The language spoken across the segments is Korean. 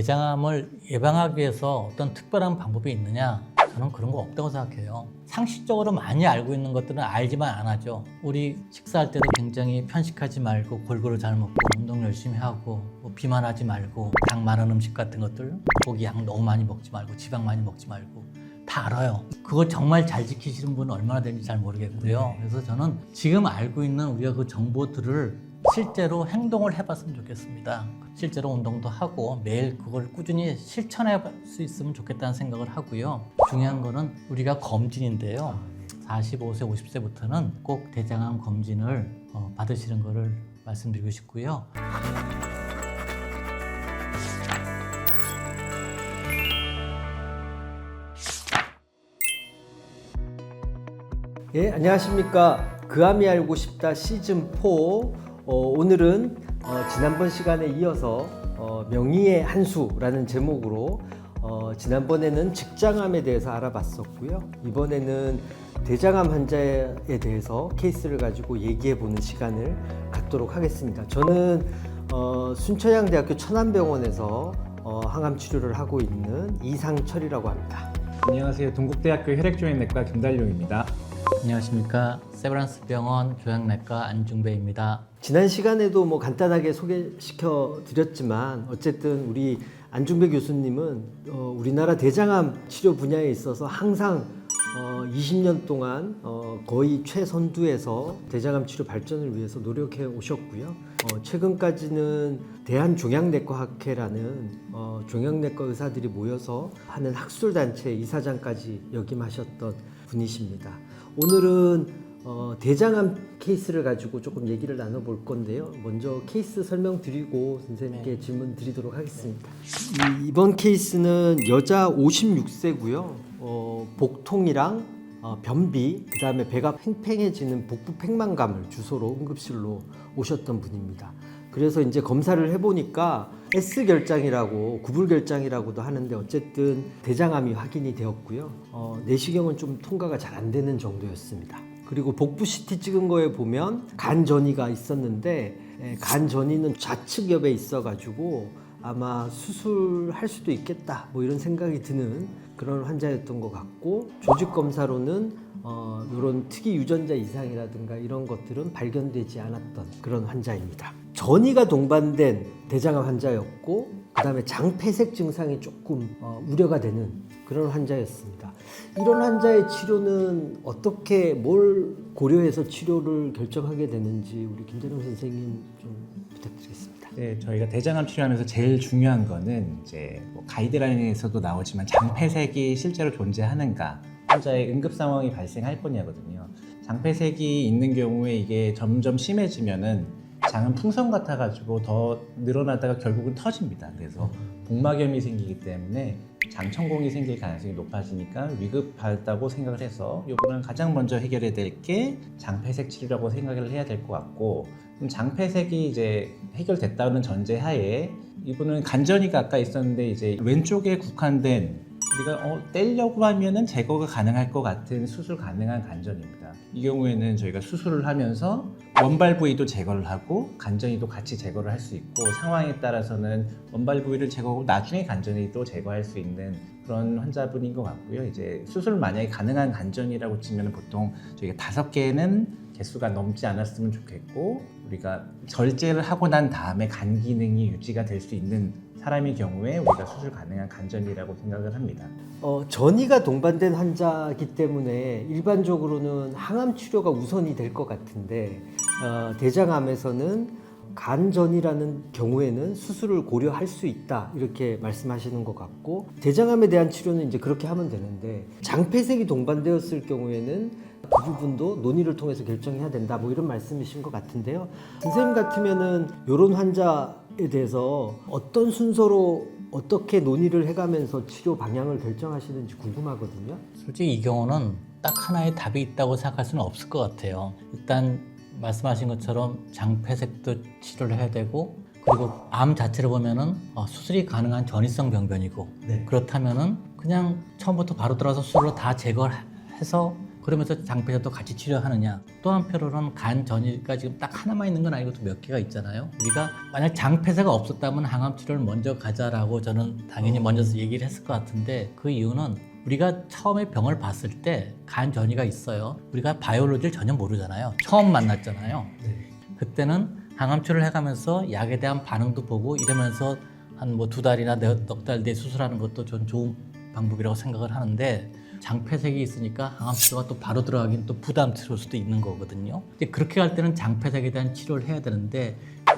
대장암을 예방하기 위해서 어떤 특별한 방법이 있느냐? 저는 그런 거 없다고 생각해요. 상식적으로 많이 알고 있는 것들은 알지만 안 하죠. 우리 식사할 때도 굉장히 편식하지 말고 골고루 잘 먹고 운동 열심히 하고 뭐 비만하지 말고 당 많은 음식 같은 것들 고기 양 너무 많이 먹지 말고 지방 많이 먹지 말고 다 알아요. 그거 정말 잘 지키시는 분은 얼마나 되는지 잘 모르겠고요. 그래서 저는 지금 알고 있는 우리가 그 정보들을 실제로 행동을 해봤으면 좋겠습니다. 실제로 운동도 하고 매일 그걸 꾸준히 실천해 볼수 있으면 좋겠다는 생각을 하고요. 중요한 거는 우리가 검진인데요. 45세, 50세부터는 꼭 대장암 검진을 어, 받으시는 거를 말씀드리고 싶고요. 예, 안녕하십니까. 그암이 알고 싶다 시즌 4. 어, 오늘은 어, 지난번 시간에 이어서 어, 명의의 한 수라는 제목으로 어, 지난번에는 직장암에 대해서 알아봤었고요. 이번에는 대장암 환자에 대해서 케이스를 가지고 얘기해 보는 시간을 갖도록 하겠습니다. 저는 어, 순천향대학교 천안병원에서 어, 항암 치료를 하고 있는 이상철이라고 합니다. 안녕하세요. 동국대학교 혈액조행내과 김달룡입니다. 안녕하십니까. 세브란스 병원 교양내과 안중배입니다. 지난 시간에도 뭐 간단하게 소개시켜 드렸지만 어쨌든 우리 안중배 교수님은 어, 우리나라 대장암 치료 분야에 있어서 항상 어, 20년 동안 어, 거의 최선두에서 대장암 치료 발전을 위해서 노력해 오셨고요. 어, 최근까지는 대한종양내과학회라는 어, 종양내과 의사들이 모여서 하는 학술 단체 이사장까지 역임하셨던 분이십니다. 오늘은 어, 대장암 케이스를 가지고 조금 얘기를 나눠볼 건데요. 먼저 케이스 설명드리고 선생님께 질문 드리도록 하겠습니다. 이, 이번 케이스는 여자 56세고요. 어, 복통이랑 어, 변비, 그 다음에 배가 팽팽해지는 복부 팽만감을 주소로 응급실로 오셨던 분입니다. 그래서 이제 검사를 해보니까 S 결장이라고 구불 결장이라고도 하는데 어쨌든 대장암이 확인이 되었고요. 어, 내시경은 좀 통과가 잘 안 되는 정도였습니다. 그리고 복부 CT 찍은 거에 보면 간 전이가 있었는데 에, 간 전이는 좌측 옆에 있어가지고 아마 수술할 수도 있겠다 뭐 이런 생각이 드는 그런 환자였던 것 같고 조직 검사로는 어, 이런 특이 유전자 이상이라든가 이런 것들은 발견되지 않았던 그런 환자입니다. 전이가 동반된 대장암 환자였고 그다음에 장폐색 증상이 조금 어, 우려가 되는 그런 환자였습니다. 이런 환자의 치료는 어떻게 뭘 고려해서 치료를 결정하게 되는지 우리 김대룡 선생님 좀 부탁드리겠습니다. 네, 저희가 대장암 치료하면서 제일 중요한 거는 이제 뭐 가이드라인에서도 나오지만 장폐색이 실제로 존재하는가, 환자의 응급 상황이 발생할 거냐거든요. 장폐색이 있는 경우에 이게 점점 심해지면은 장은 풍선 같아가지고 더 늘어나다가 결국은 터집니다. 그래서 복막염이 생기기 때문에 장천공이 생길 가능성이 높아지니까 위급하다고 생각을 해서 이거는 가장 먼저 해결해야 될 게 장폐색 치료라고 생각을 해야 될 것 같고 장폐색이 이제 해결됐다는 전제하에 이분은 간전이가 아까 있었는데 이제 왼쪽에 국한된 우리가 어, 떼려고 하면은 제거가 가능할 것 같은 수술 가능한 간전입니다. 이 경우에는 저희가 수술을 하면서 원발 부위도 제거를 하고 간전이도 같이 제거를 할 수 있고 상황에 따라서는 원발 부위를 제거하고 나중에 간전이도 제거할 수 있는 그런 환자분인 것 같고요. 이제 수술 만약에 가능한 간전이라고 치면 보통 저희가 다섯 개는 개수가 넘지 않았으면 좋겠고 우리가 절제를 하고 난 다음에 간 기능이 유지가 될 수 있는 사람의 경우에 우리가 수술 가능한 간전이라고 생각을 합니다. 어, 전이가 동반된 환자이기 때문에 일반적으로는 항암 치료가 우선이 될 것 같은데 어, 대장암에서는 간전이라는 경우에는 수술을 고려할 수 있다 이렇게 말씀하시는 것 같고 대장암에 대한 치료는 이제 그렇게 하면 되는데 장폐색이 동반되었을 경우에는 그 부분도 논의를 통해서 결정해야 된다 뭐 이런 말씀이신 것 같은데요 선생님 같으면은 이런 환자에 대해서 어떤 순서로 어떻게 논의를 해가면서 치료 방향을 결정하시는지 궁금하거든요. 솔직히 이 경우는 딱 하나의 답이 있다고 생각할 수는 없을 것 같아요. 일단 말씀하신 것처럼 장폐색도 치료를 해야 되고 그리고 암 자체를 보면은 어, 수술이 가능한 전이성 병변이고 네. 그렇다면은 그냥 처음부터 바로 들어서 수술로 다 제거해서 그러면서 장폐사도 같이 치료하느냐. 또 한편으로는 간 전이가 지금 딱 하나만 있는 건 아니고 또 몇 개가 있잖아요. 우리가 만약 장폐사가 없었다면 항암 치료를 먼저 가자라고 저는 당연히 먼저 얘기를 했을 것 같은데 그 이유는 우리가 처음에 병을 봤을 때 간 전이가 있어요. 우리가 바이올로지를 전혀 모르잖아요. 처음 만났잖아요. 그때는 항암 치료를 해가면서 약에 대한 반응도 보고 이러면서 한 뭐 두 달이나 넉 달 뒤에 수술하는 것도 전 좋은 방법이라고 생각을 하는데 장폐색이 있으니까 항암 치료가 또 바로 들어가긴 또 부담스러울 수도 있는 거거든요. 이제 그렇게 할 때는 장폐색에 대한 치료를 해야 되는데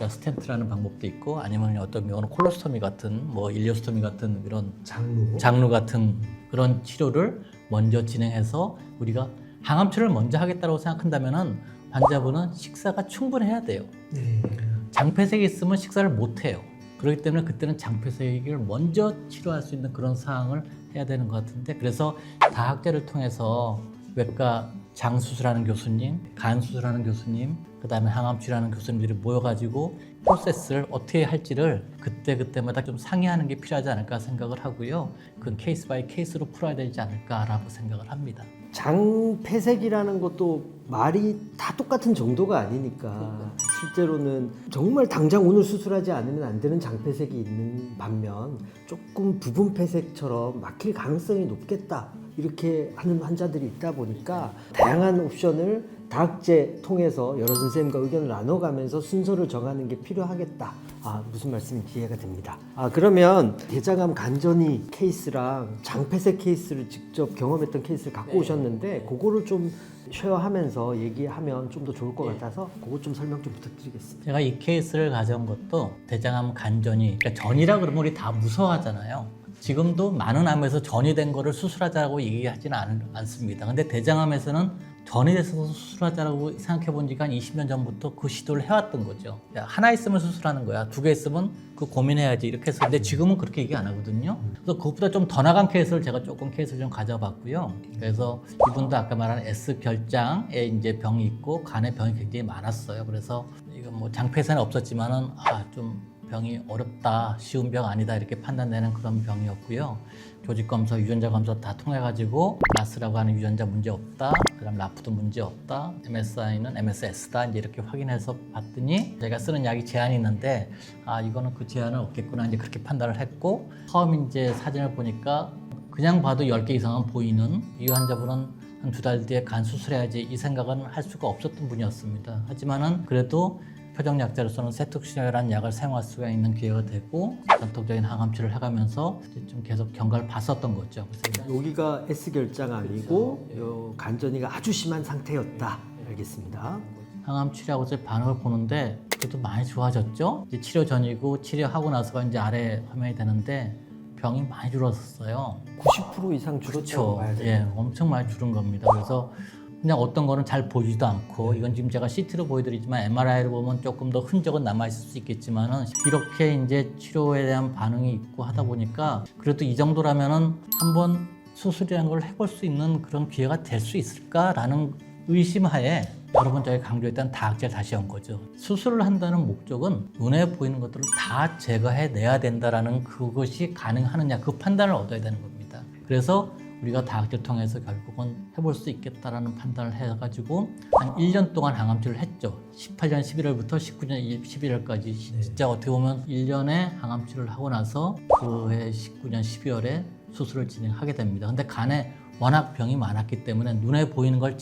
스텐트라는 방법도 있고 아니면 어떤 경우는 콜로스토미 같은 뭐 일리오스토미 같은 이런 장로. 장루 같은 그런 치료를 먼저 진행해서 우리가 항암 치료를 먼저 하겠다고 생각한다면은 환자분은 식사가 충분해야 돼요. 네. 장폐색이 있으면 식사를 못 해요. 그렇기 때문에 그때는 장폐색을 먼저 치료할 수 있는 그런 사항을 해야 되는 것 같은데 그래서 다학제를 통해서 외과 장 수술하는 교수님, 간 수술하는 교수님, 그 다음에 항암 치료하는 교수님들이 모여가지고 프로세스를 어떻게 할지를 그때 그때마다 좀 상의하는 게 필요하지 않을까 생각을 하고요. 그건 케이스 바이 케이스로 풀어야 되지 않을까라고 생각을 합니다. 장폐색이라는 것도 말이 다 똑같은 정도가 아니니까 실제로는 정말 당장 오늘 수술하지 않으면 안 되는 장폐색이 있는 반면 조금 부분 폐색처럼 막힐 가능성이 높겠다 이렇게 하는 환자들이 있다 보니까 다양한 옵션을 다학제 통해서 여러 선생님과 의견을 나눠가면서 순서를 정하는 게 필요하겠다. 아 무슨 말씀인지 이해가 됩니다. 아 그러면 대장암 간전이 케이스랑 장폐색 케이스를 직접 경험했던 케이스를 갖고 오셨는데 그거를 좀 쉐어하면서 얘기하면 좀 더 좋을 것 같아서 그거 좀 설명 좀 부탁드리겠습니다. 제가 이 케이스를 가져온 것도 대장암 간전이 그러니까 전이라 그러면 우리 다 무서워하잖아요. 지금도 많은 암에서 전이 된 거를 수술하자고 얘기하지는 않, 않습니다. 근데 대장암에서는 전이 돼서 수술하자고 생각해 본 지가 한 20년 전부터 그 시도를 해왔던 거죠. 야, 하나 있으면 수술하는 거야. 두 개 있으면 그 고민해야지. 이렇게. 근데 지금은 그렇게 얘기 안 하거든요. 그래서 그것보다 좀 더 나간 케이스를 제가 조금 케이스를 좀 가져봤고요. 그래서 이분도 아까 말한 S 결장에 이제 병이 있고 간에 병이 굉장히 많았어요. 그래서 이건 뭐 장폐사는 없었지만은 아, 좀 병이 어렵다, 쉬운 병 아니다 이렇게 판단되는 그런 병이었고요. 조직 검사, 유전자 검사 다 통해 가지고 라스라고 하는 유전자 문제 없다. 그다음 라프도 문제 없다. MSI는 MSS다. 이제 이렇게 확인해서 봤더니 제가 쓰는 약이 제한이 있는데 아 이거는 그 제한은 없겠구나 이제 그렇게 판단을 했고 처음 이제 사진을 보니까 그냥 봐도 10개 이상은 보이는 이 환자분은 한 두 달 뒤에 간 수술해야지 이 생각은 할 수가 없었던 분이었습니다. 하지만은 그래도 표정약자로서는 세톡시라는 약을 사용할 수가 있는 기회가 되고 전통적인 항암 치료를 해가면서 좀 계속 경과를 봤었던 거죠. 그래서 여기가 S 결장암이고 요 간전이가 아주 심한 상태였다. 알겠습니다. 항암 치료하고 제 반응을 보는데 그래도 많이 좋아졌죠. 이제 치료 전이고 치료하고 나서가 이제 아래 화면이 되는데 병이 많이 줄었었어요. 90% 이상 줄었다고 그렇죠. 예, 엄청 많이 줄은 겁니다. 그래서 그냥 어떤 거는 잘 보이지도 않고 이건 지금 제가 CT로 보여드리지만 MRI로 보면 조금 더 흔적은 남아 있을 수 있겠지만은 이렇게 이제 치료에 대한 반응이 있고 하다 보니까 그래도 이 정도라면은 한번 수술이라는 걸 해볼 수 있는 그런 기회가 될 수 있을까라는 의심하에 여러분 저희 강조했던 다학제를 다시 한 거죠. 수술을 한다는 목적은 눈에 보이는 것들을 다 제거해 내야 된다라는 그것이 가능하느냐 그 판단을 얻어야 되는 겁니다. 그래서 우리가 다학제를 통해서 결국은 해볼 수 있겠다라는 판단을 해가지고 한 1년 동안 항암치료를 했죠. 18년 11월부터 19년 11월까지 진짜 어떻게 보면 1년에 항암치료를 하고 나서 그해 19년 12월에 수술을 진행하게 됩니다. 근데 간에 워낙 병이 많았기 때문에 눈에 보이는 걸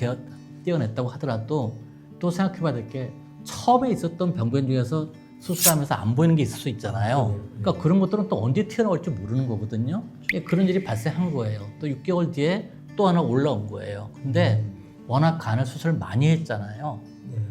떼어냈다고 하더라도 또 생각해봐야 될 게 처음에 있었던 병변 중에서 수술하면서 안 보이는 게 있을 수 있잖아요. 그러니까 그런 것들은 또 언제 튀어나올지 모르는 거거든요. 예, 그런 일이 발생한 거예요. 또 6개월 뒤에 또 하나 올라온 거예요. 근데 워낙 간을 수술을 많이 했잖아요.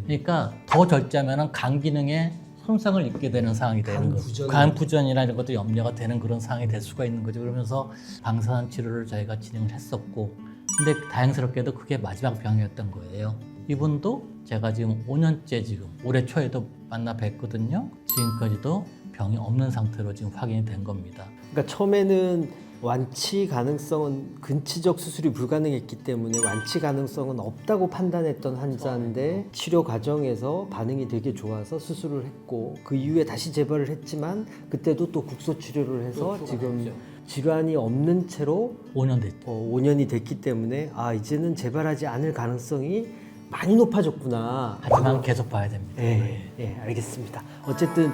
그러니까 더 절제하면 간 기능에 손상을 입게 되는 상황이 되는 간 거죠. 부전. 간 부전이나 이런 것도 염려가 되는 그런 상황이 될 수가 있는 거죠. 그러면서 방사선 치료를 저희가 진행을 했었고, 근데 다행스럽게도 그게 마지막 병이었던 거예요. 이분도 제가 지금 5년째 지금 올해 초에도 만나 뵀거든요. 지금까지도 병이 없는 상태로 지금 확인이 된 겁니다. 그러니까 처음에는 완치 가능성은 근치적 수술이 불가능했기 때문에 완치 가능성은 없다고 판단했던 환자인데 치료 과정에서 반응이 되게 좋아서 수술을 했고 그 이후에 다시 재발을 했지만 그때도 또 국소 치료를 해서 지금 질환이 없는 채로 5년 됐죠. 어, 5년이 됐기 때문에 아 이제는 재발하지 않을 가능성이 많이 높아졌구나. 하지만 계속 봐야 됩니다. 네, 예, 알겠습니다. 어쨌든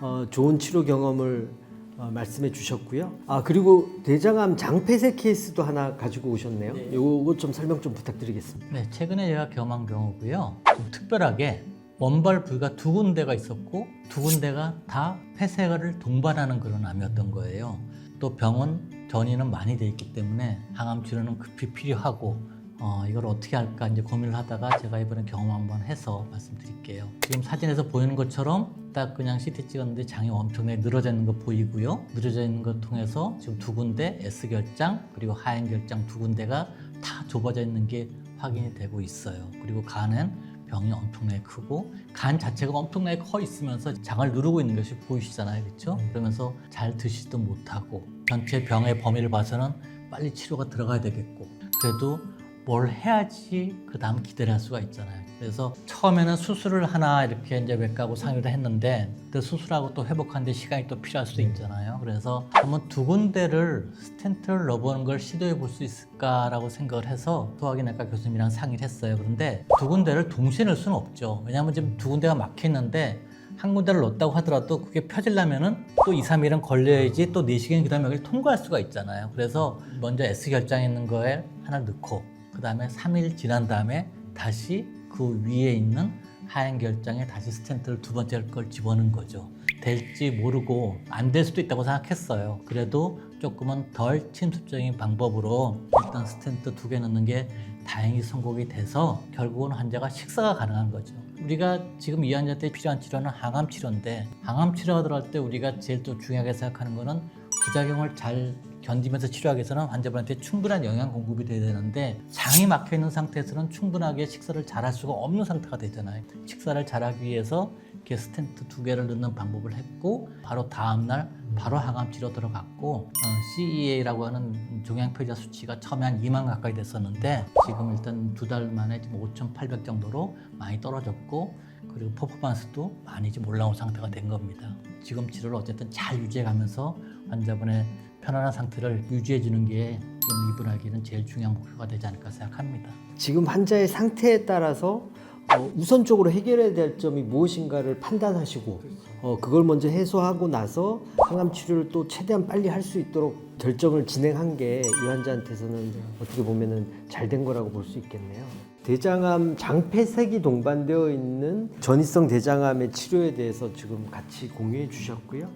어, 좋은 치료 경험을 어, 말씀해 주셨고요. 아 그리고 대장암 장폐색 케이스도 하나 가지고 오셨네요. 요거 좀 설명 좀 부탁드리겠습니다. 네, 최근에 제가 경험한 경우고요. 좀 특별하게 원발 부위가 두 군데가 있었고 두 군데가 다 폐쇄를 동반하는 그런 암이었던 거예요. 또 병원 전이는 많이 돼 있기 때문에 항암 치료는 급히 필요하고 어, 이걸 어떻게 할까 이제 고민을 하다가 제가 이번에 경험 한번 해서 말씀드릴게요. 지금 사진에서 보이는 것처럼 딱 그냥 CT 찍었는데 장이 엄청나게 늘어져 있는 거 보이고요. 늘어져 있는 걸 통해서 지금 두 군데 S 결장 그리고 하행 결장 두 군데가 다 좁아져 있는 게 확인이 되고 있어요. 그리고 간은 병이 엄청나게 크고 간 자체가 엄청나게 커 있으면서 장을 누르고 있는 것이 보이시잖아요, 그렇죠? 그러면서 잘 드시지도 못하고 전체 병의 범위를 봐서는 빨리 치료가 들어가야 되겠고 그래도 뭘 해야지 그 다음 기대를 할 수가 있잖아요. 그래서 처음에는 수술을 하나 이렇게 이제 외과하고 상의를 했는데 그 수술하고 또 회복하는데 시간이 또 필요할 수도 있잖아요. 그래서 한번 두 군데를 스텐트를 넣어보는 걸 시도해 볼 수 있을까라고 생각을 해서 소화기내과 교수님이랑 상의를 했어요. 그런데 두 군데를 동시에 넣을 수는 없죠. 왜냐하면 지금 두 군데가 막혀 있는데 한 군데를 넣었다고 하더라도 그게 펴지려면은 또 2, 3일은 걸려야지 또 4시간 그 다음에 여기를 통과할 수가 있잖아요. 그래서 먼저 S 결장에 있는 거에 하나 넣고 그 다음에 3일 지난 다음에 다시 그 위에 있는 하행 결장에 다시 스텐트를 두 번째 걸 집어넣은 거죠. 될지 모르고 안 될 수도 있다고 생각했어요. 그래도 조금은 덜 침습적인 방법으로 일단 스텐트 두 개 넣는 게 다행히 성공이 돼서 결국은 환자가 식사가 가능한 거죠. 우리가 지금 이 환자한테 필요한 치료는 항암 치료인데 항암 치료가 들어갈 때 우리가 제일 또 중요하게 생각하는 거는 부작용을 잘 견디면서 치료하기 위해서는 환자분한테 충분한 영양 공급이 돼야 되는데 장이 막혀 있는 상태에서는 충분하게 식사를 잘할 수가 없는 상태가 되잖아요. 식사를 잘하기 위해서 이렇게 스텐트 두 개를 넣는 방법을 했고 바로 다음 날 바로 항암 치료 들어갔고 어, CEA라고 하는 종양 표자 수치가 처음에 한 2만 가까이 됐었는데 지금 일단 두 달 만에 지금 5,800 정도로 많이 떨어졌고 그리고 퍼포먼스도 많이 좀 올라온 상태가 된 겁니다. 지금 치료를 어쨌든 잘 유지해가면서 환자분의 편안한 상태를 유지해 주는 게 지금 이분에게는 제일 중요한 목표가 되지 않을까 생각합니다. 지금 환자의 상태에 따라서 어, 우선적으로 해결해야 될 점이 무엇인가를 판단하시고 어, 그걸 먼저 해소하고 나서 항암 치료를 또 최대한 빨리 할 수 있도록 결정을 진행한 게 이 환자한테서는 어떻게 보면은 잘 된 거라고 볼 수 있겠네요. 대장암 장폐색이 동반되어 있는 전이성 대장암의 치료에 대해서 지금 같이 공유해 주셨고요.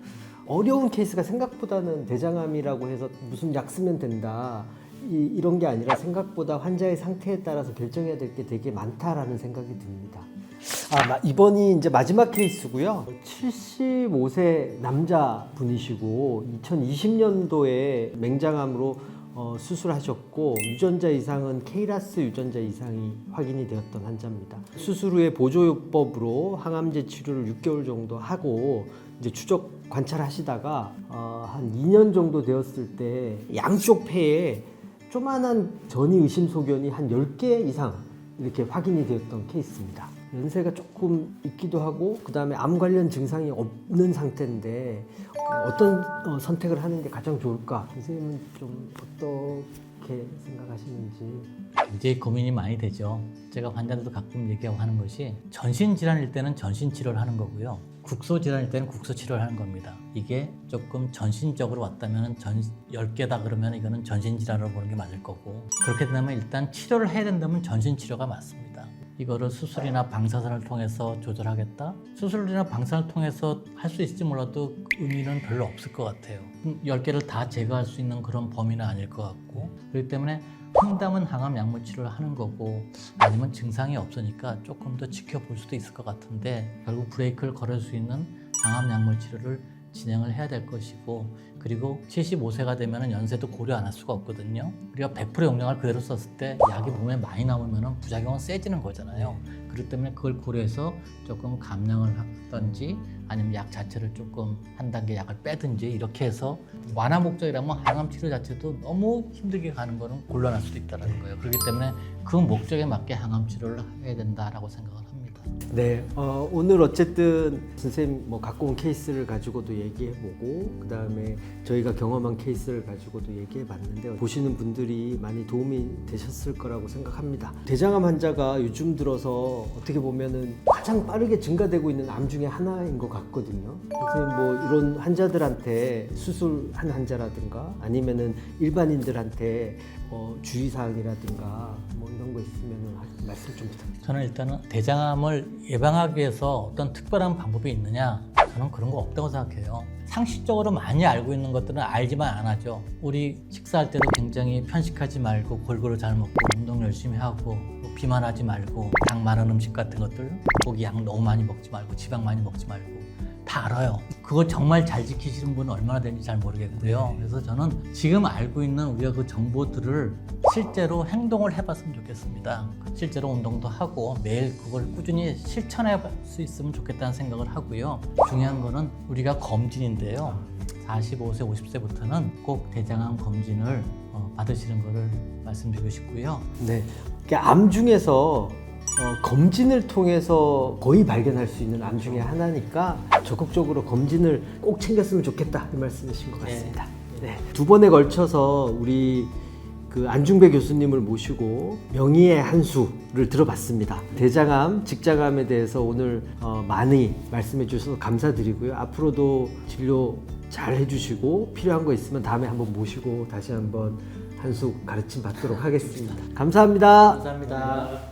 어려운 케이스가 생각보다는 대장암이라고 해서 무슨 약 쓰면 된다. 이, 이런 게 아니라 생각보다 환자의 상태에 따라서 결정해야 될 게 되게 많다라는 생각이 듭니다. 아, 마- 이번이 이제 마지막 케이스고요. 75세 남자 분이시고 2020년도에 맹장암으로 어, 수술하셨고 유전자 이상은 케이라스 유전자 이상이 확인이 되었던 환자입니다. 수술 후에 보조요법으로 항암제 치료를 6개월 정도 하고 이제 추적 관찰하시다가 어, 한 2년 정도 되었을 때 양쪽 폐에 조만한 전이 의심 소견이 한 10개 이상 이렇게 확인이 되었던 케이스입니다. 연세가 조금 있기도 하고 그 다음에 암 관련 증상이 없는 상태인데 어, 어떤 어, 선택을 하는 게 가장 좋을까? 선생님은 좀 어떻게 생각하시는지 굉장히 고민이 많이 되죠. 제가 환자들도 가끔 얘기하고 하는 것이 전신 질환일 때는 전신 치료를 하는 거고요. 국소 질환일 때는 국소 치료를 하는 겁니다. 이게 조금 전신적으로 왔다면 전 10개다 그러면 이거는 전신 질환으로 보는 게 맞을 거고 그렇게 되면 일단 치료를 해야 된다면 전신 치료가 맞습니다. 이거를 수술이나 방사선을 통해서 조절하겠다? 수술이나 방사선을 통해서 할 수 있을지 몰라도 의미는 별로 없을 것 같아요. 10개를 다 제거할 수 있는 그런 범위는 아닐 것 같고 그렇기 때문에 한담은 항암 약물 치료를 하는 거고 아니면 증상이 없으니까 조금 더 지켜볼 수도 있을 것 같은데 결국 브레이크를 걸을 수 있는 항암 약물 치료를 진행을 해야 될 것이고 그리고 75세가 되면 연세도 고려 안 할 수가 없거든요. 우리가 100% 용량을 그대로 썼을 때 약이 몸에 많이 나오면 부작용은 세지는 거잖아요. 그렇기 때문에 그걸 고려해서 조금 감량을 하든지 아니면 약 자체를 조금 한 단계 약을 빼든지 이렇게 해서 완화 목적이라면 항암 치료 자체도 너무 힘들게 가는 거는 곤란할 수도 있다는 거예요. 그렇기 때문에 그 목적에 맞게 항암 치료를 해야 된다라고 생각을 합니다. 네, 어, 오늘 어쨌든 선생님 뭐 갖고 온 케이스를 가지고도 얘기해보고 그 다음에 저희가 경험한 케이스를 가지고도 얘기해봤는데 보시는 분들이 많이 도움이 되셨을 거라고 생각합니다. 대장암 환자가 요즘 들어서 어떻게 보면은 가장 빠르게 증가되고 있는 암 중에 하나인 것 같거든요. 선생님 뭐 이런 환자들한테 수술한 환자라든가 아니면은 일반인들한테 어, 주의사항이라든가 뭐 이런 거 있으면은 말씀 좀 부탁드립니다. 저는 일단은 대장암을 예방하기 위해서 어떤 특별한 방법이 있느냐? 저는 그런 거 없다고 생각해요. 상식적으로 많이 알고 있는 것들은 알지만 안 하죠. 우리 식사할 때도 굉장히 편식하지 말고 골고루 잘 먹고 운동 열심히 하고 뭐 비만하지 말고 당 많은 음식 같은 것들 고기 양 너무 많이 먹지 말고 지방 많이 먹지 말고 다 알아요. 그거 정말 잘 지키시는 분은 얼마나 되는지 잘 모르겠고요. 그래서 저는 지금 알고 있는 우리가 그 정보들을 실제로 행동을 해봤으면 좋겠습니다. 실제로 운동도 하고 매일 그걸 꾸준히 실천해 볼 수 있으면 좋겠다는 생각을 하고요. 중요한 거는 우리가 검진인데요. 45세, 50세부터는 꼭 대장암 검진을 어, 받으시는 것을 말씀드리고 싶고요. 네. 그러니까 암 중에서 어, 검진을 통해서 거의 발견할 수 있는 암 중에 하나니까 적극적으로 검진을 꼭 챙겼으면 좋겠다 이 말씀이신 것 같습니다. 네. 두 번에 걸쳐서 우리 그 안중배 교수님을 모시고 명의의 한 수를 들어봤습니다. 대장암, 직장암에 대해서 오늘 어, 많이 말씀해 주셔서 감사드리고요. 앞으로도 진료 잘 해주시고 필요한 거 있으면 다음에 한번 모시고 다시 한번 한수 가르침 받도록 하겠습니다. 감사합니다. 감사합니다.